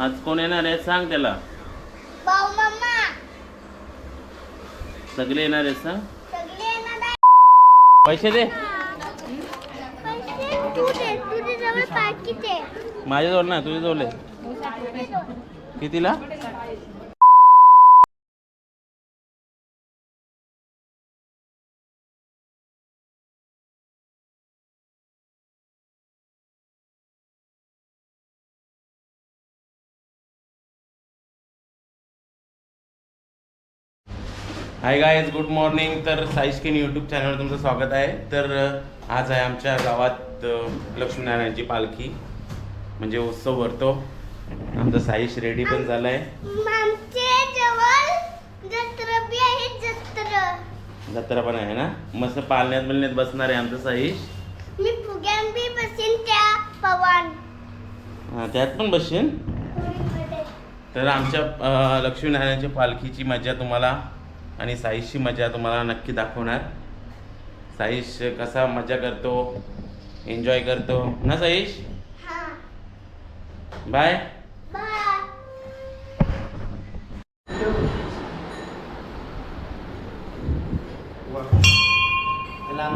आज कोण येणार आहे सांग त्याला. भाऊ सगळे येणार आहेत सांग. सगळे येणार आहे. पैसे दे. पैसे तू दे तुझ्या जवळ पाकिट आहे. माझ्याजवळ ना तुझ्याजवळ आहे. कितीला? हाय गायज गुड मॉर्निंग तर साईस्किन यूट्यूब चॅनलवर तुमचं स्वागत आहे. तर आज आहे आमच्या गावात लक्ष्मीनारायणची पालखी म्हणजे उत्सव भरतो. आमचा साईश रेडी पण बी आहे जत्रा. जत्रा पण आहे ना? मस्त पालण्यात बिलण्यात बसणार आहे आमचं साईश मी फुग्यान बी बसेन त्या पवन. हा, त्यात पण बसशील तर आमच्या लक्ष्मीनारायणच्या पालखीची मजा तुम्हाला आणि साईशची मजा तुम्हाला नक्की दाखवणार. साईश कसा मजा करतो एन्जॉय करतो. ना साईश? हा. बाय. बाय.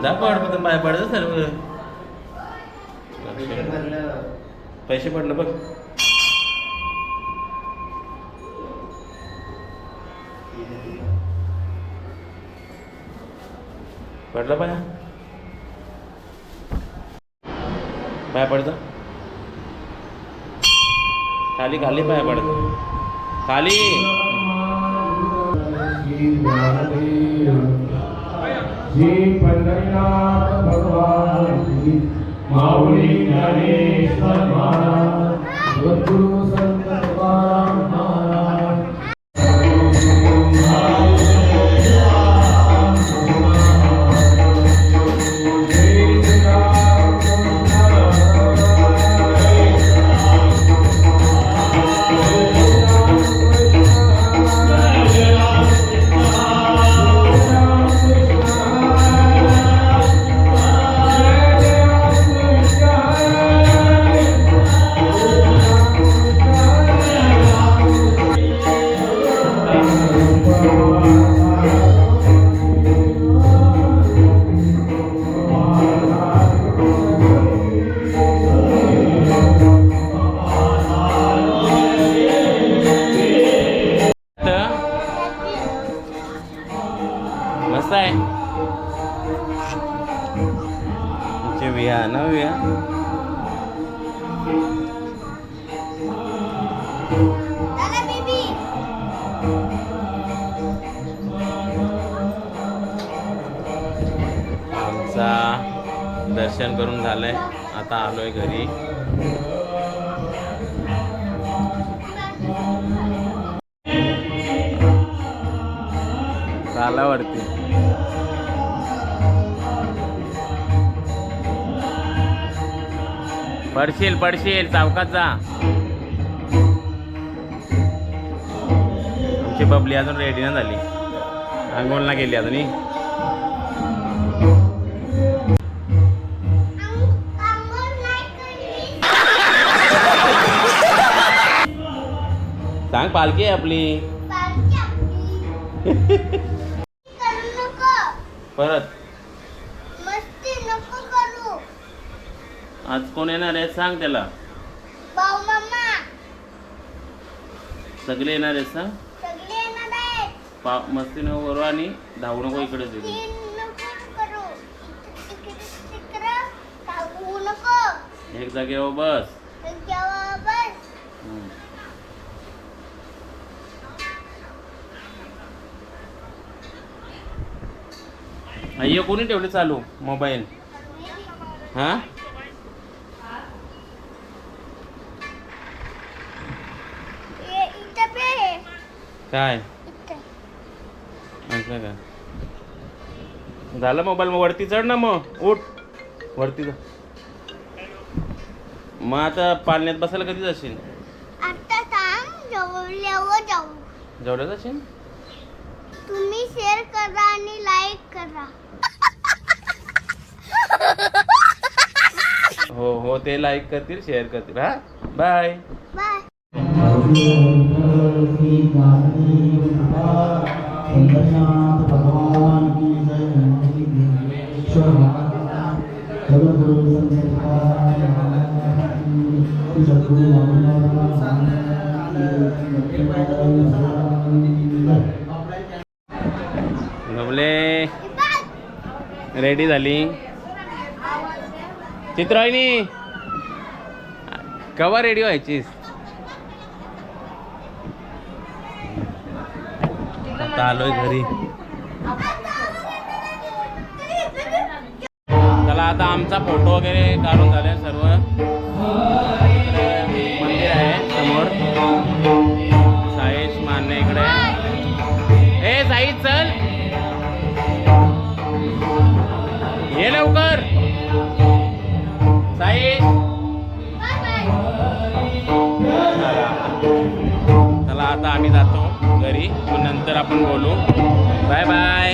जा पड पण बाय पडतं सर्व. पैसे पडलं बघ. पडलं पाया पाया पडतं. खाली खाली पाया पडतं. खाली. श्री भगवान माऊली ज्ञानेश्वर महाराज सद्गुरु संत चालावरती पडशील पडशील चौकात जा. आमची बबली अजून रेडी ना झाली. अंघोळला गेली अजून सांग पालखी आहे आपली. परत. मस्ती नको करू. आज कोण येणार आहे सांग त्याला. भाऊ मामा. सगळे येणार आहेत सांग. सगळे येणार आहेत. पा मस्ती नको करू आणि धावू नको इकडे तिकडे. नको करू. इकडे तिकडे धावू नको. एक जागेवर बस. अय्यो कोणी ठेवले चालू? मोबाईल. हा. काय? असं का? झालं मोबाईल मग वरती चढ ना मग. उठ. वरती जा. मग आता पालण्यात बसायला कधी जाशील? आता सांग जाऊ. जाशील? तुम्ही शेअर करा आणि लाईक करा. हो हो ते लाईक करतील शेअर करतील. हा? बाय बाय भगवान की चित्रायनी कवा रेडी व्हायचीस? आता आलोय घरी. चला आता आमचा फोटो वगैरे काढून झाले सर्व. मंदिर आहे समोर. साईश मान्य इकडे. ए साईश चल. ये लवकर. घरी मग नंतर आपण बोलू. Bye bye.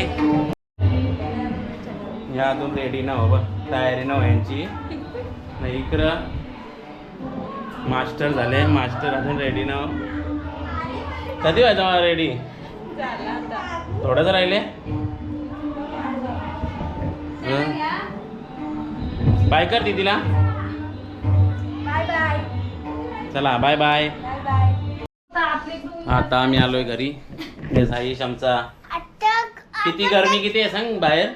ह्या अजून रेडी ना हो तयारी ना यांची. नाही इकडं मास्टर झाले. मास्टर अजून रेडी ना कधी व्हायचं मला रेडी थोडंच राहिले. बाय कर दीदीला. चला बाय बाय आता आम्ही आलोय घरी. हे साईश आमचा किती गरमी किती आहे सांग बाहेर?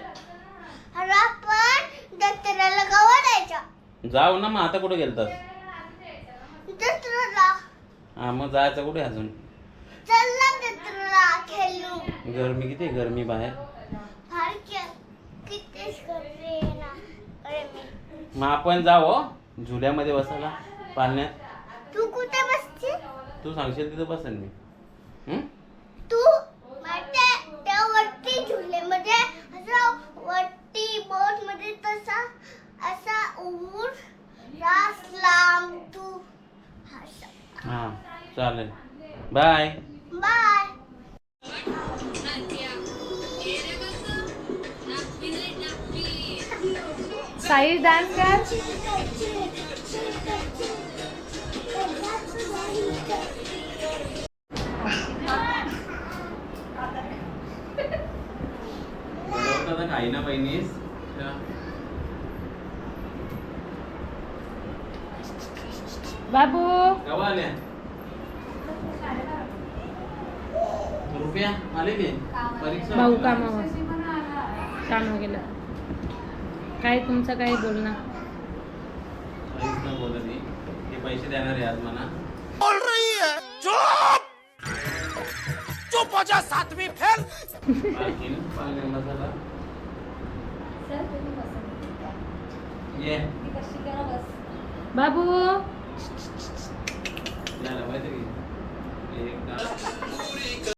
जाऊ ना मग आता कुठे गेलतात हा मग जायचं कुठे अजून? गरमी किती आहे गरमी बाहेर? मग आपण जाऊ हो, झुल्यामध्ये बसायला पालण्यात. तू कुठे बसशील? तू सांगशील तिथं बसेल मी? तू त्या वरती झुलेमध्ये असं वरती बोटमध्ये तसा असा उर रास लांब तू हा चालेल. बाय. बाय. साई डान्स कर. आता काही ना बहिणीस बाबू. केव्हा आल्या रुपया आले ते परीक्षा. भाऊ? कामावर. कामावर गेलं. काय तुमचं काय बोलणं? काहीच नाही बोलत मी. ते पैसे देणार आहे आज मला पाकीन, पालण्या मसाला ये बाबू यायला माहिती की एक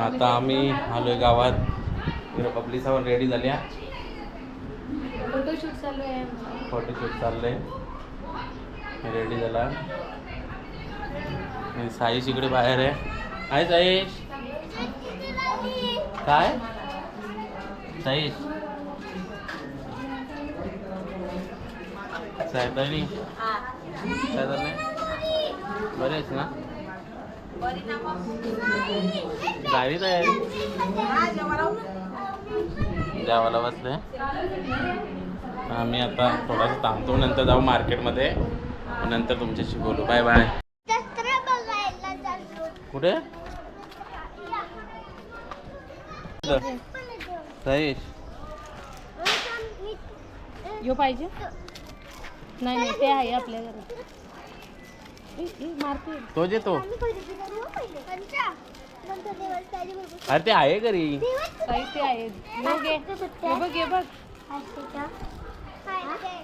आता आम्ही आलोय गावात. पब्लिक सावन रेडी झाल्या. फोटोशूट चालू आहे. फोटोशूट चाललंय. रेडी झाला. साईश इकडे बाहेर आहे. आहे साईश. काय? साईश. साहेबांनी. काय चाललंय बरे आहेस ना? गाडी तयारी जेवायला बसले. आम्ही आता थोडासा थांबतो नंतर जाऊ मार्केटमध्ये. नंतर तुमच्याशी बोलू. Bye bye. कुठे. सहीश. यो पाहिजे? नाही नाही ते आहे आपल्या घरात मारतील तोच येतो आम्ही खरेदी करू हो पहिले. कंचा. नंतर देवाला साडी बघू. अरे ते आहे घरी देवाचं साहित्य आहे हे घे हे बघ हे बघ असते का? काय ते?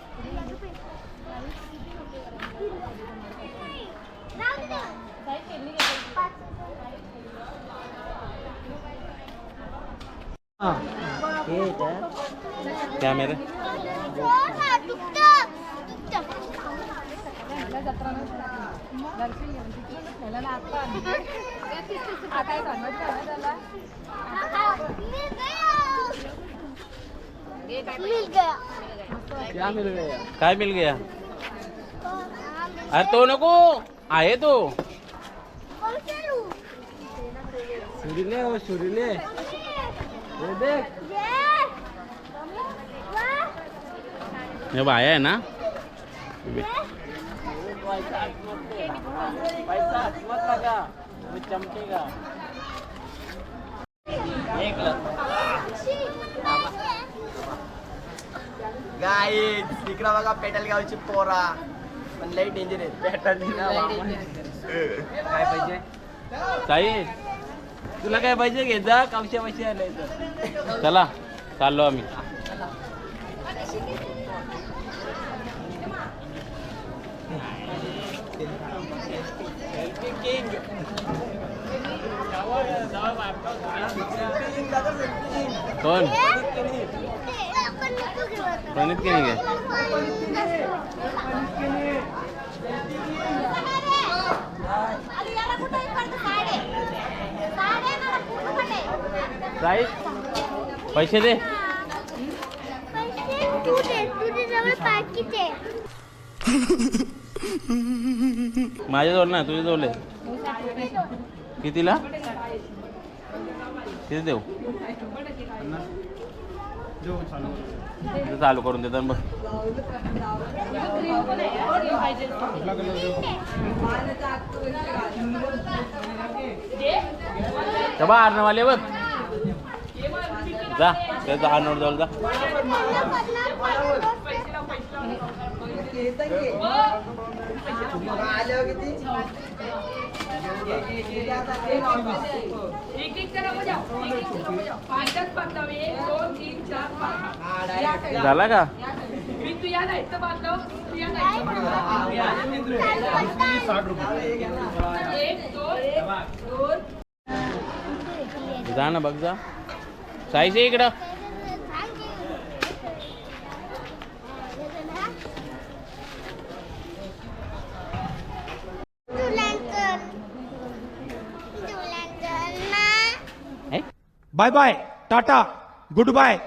हो. हा. काय मिल गया हाँ, मिल अरे तो नको आहे तो? सुरीले ओ सुरीले हे देख. हे बाया आहे ना ये. पैसा मत लगा वो चमकेगा गाईज इकडं बघा पेटल गावची पोरा. पण लई डेंजर आहे पेटल काय पाहिजे? ताई तुला काय पाहिजे? घे जा कावशा पैसे आले चला चाललो आम्ही. कोण. प्रणित की नाही काय पैसे दे. पैसे तू दे तुझ्याजवळ पाकिट आहे माझ्याजवळ ना तुझ्याजवळ आहे. कितीला? किती देऊ? चालू करून देतात बघ. बा अर्णवाले बघ. जा त्याचा अर्णव जाऊ जा. झाला का? जा ना बघ जा. साईचे इकडं. Bye bye tata goodbye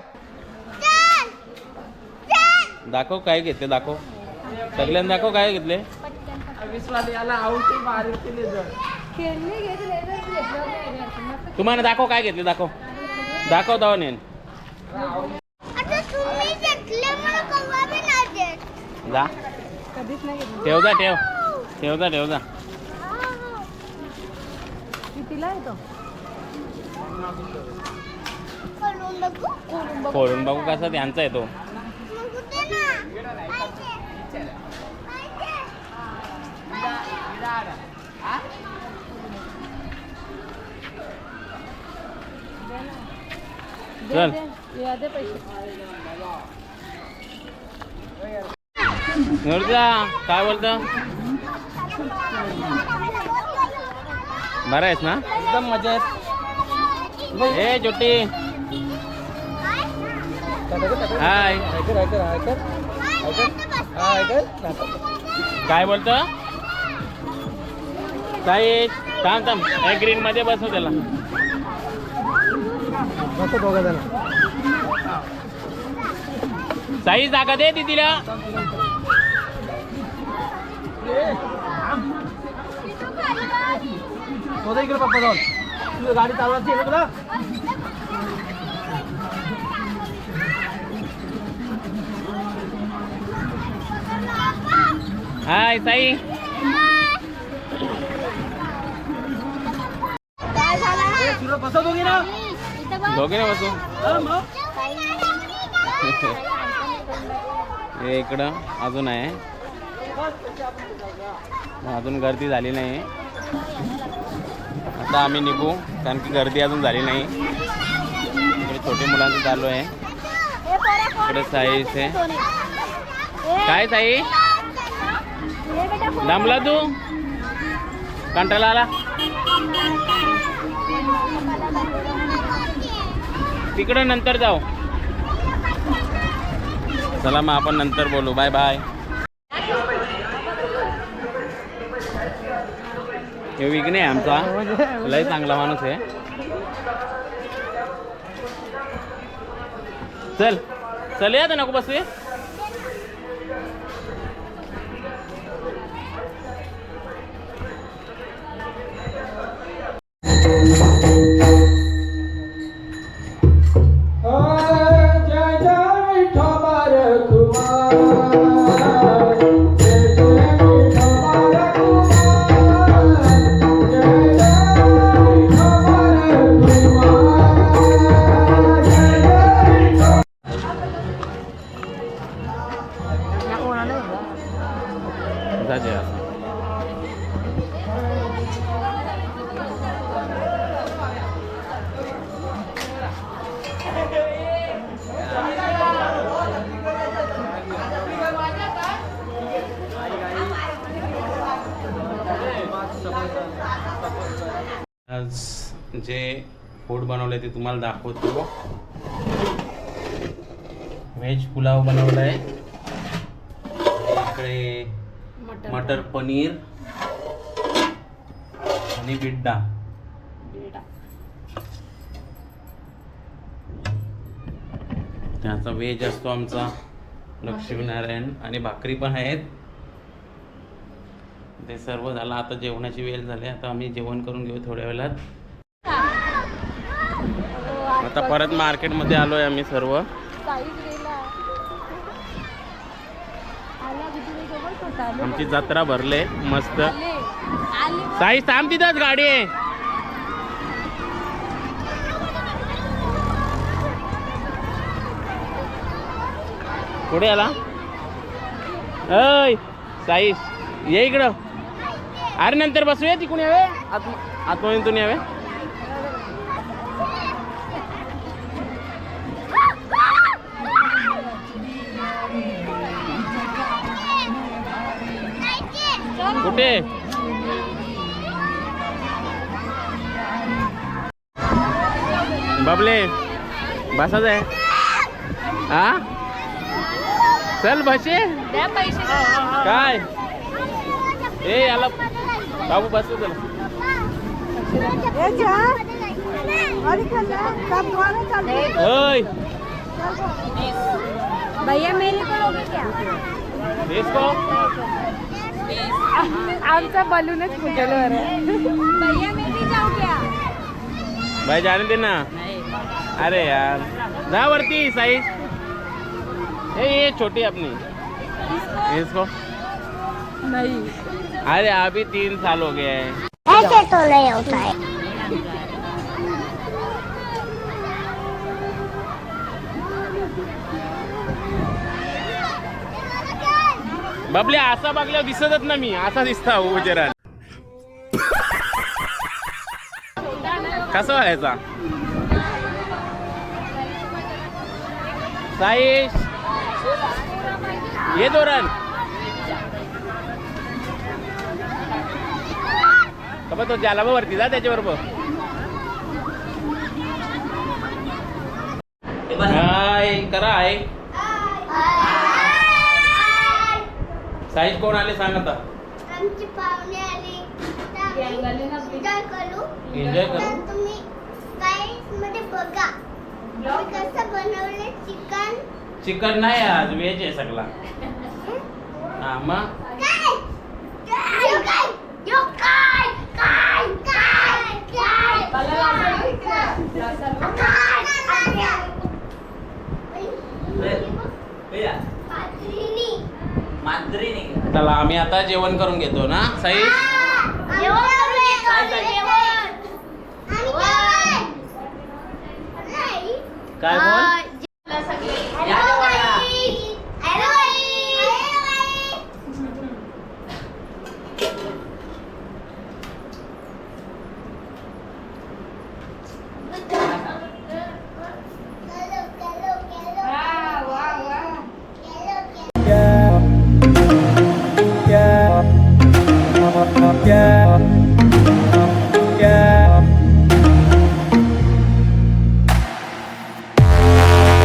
दाखव काय घेतले दाखव. सगळ्यांना दाखव काय घेतले. तुम्हाला दाखव काय घेतले दाखव. दाखव दावा नेन आता तुम्ही घेतले मला कव्वा बी नाही देत. जा. कधीच नाही घेतली. ठेव जा ठेव. ठेव जा ठेव जा. कितीला येतो बघू फोडून बघू कसा त्यांचा पाहिजे पाहिजे चल काय बोलतं? बरं आहेस ना? एकदम मजा येत ए छोटी हाय. ऐकर ऐकर ऐकर हा ऐकर काय बोलतं? ताई थांब थांब. ए ग्रीन मध्ये बसव त्याला. मस्त दोघं जण साई जागा दे तिला स्वतः इकडे पप्पा जाऊन. तुझी गाडी चालवायची आहे ना तुला? हाय साई काय ना दोघे ना बसू. हे इकडं अजून आहे. अजून गर्दी झाली नाही. आता आम्ही निघू कारण की गर्दी अजून झाली नाही. इकडे छोटे मुलांचं चालू आहे. इकडे साईश आहे काय साई? दमला तू? कंटाळा आला? तिकडं नंतर जाऊ. चला मग आपण नंतर बोलू. Bye bye. हे विघ्न आहे आमचा. लय चांगला माणूस आहे. चल. चल या नको बसू. आज जे फूड बनवलं ते तुम्हाला दाखवतो. व्हेज पुलाव बनवला आहे इकडे मटर. मटर पनीर आणि बिड्डा. त्याचा व्हेज असतो आमचा. लक्ष्मीनारायण आणि भाकरी पण आहेत. ते सर्व झालं. आता जेवणाची वेळ झाली. आता आम्ही जेवण करून घेऊ थोड्या वेळात. आता परत मार्केटमध्ये आलोय आम्ही सर्व. आमची जत्रा भरले. मस्त. साई थांब तिथंच गाडी आहे. पुढे आला? अय साईश ये इकडं. अरे नंतर बसूया तिकडून यावे? आत आतमधून यावे? कुठे? बाबले बसाच आहे. हा? चल बसे. द्या पैसे. काय? ए याला बाबू बस चलो ए जा। अरे चल ओय भैया मेरे को लोगे क्या? इसको आमचा बलूनच फुटेल भैया मैं भी जाऊँ क्या? भाई जाने दे ना। अरे यार। ना वरती साईज ए ये छोटी अपनी। इसको? नाही। अरे अभी तीन साल हो गए हैं। ऐसे तो नहीं होता है। बाबले असा बघल्यावर दिसतच ना मी. असा दिसता उजेरा कसं व्हायचा साईश? ये दोरण का तो ज्याला वरती जा त्याच्याबरोबर हाय करा आहे साईज कोण आले सांग आता. आमची पाहुणे आली. तर आम्ही एन्जॉय करू. एन्जॉय करू. तर तुम्ही काय मध्ये बघा. आम्ही कसं बनवले चिकन चिकन नाही आज व्हेज आहे सगळा. हा मग? Telah kami atasi Jawan kau rumgit doa, say.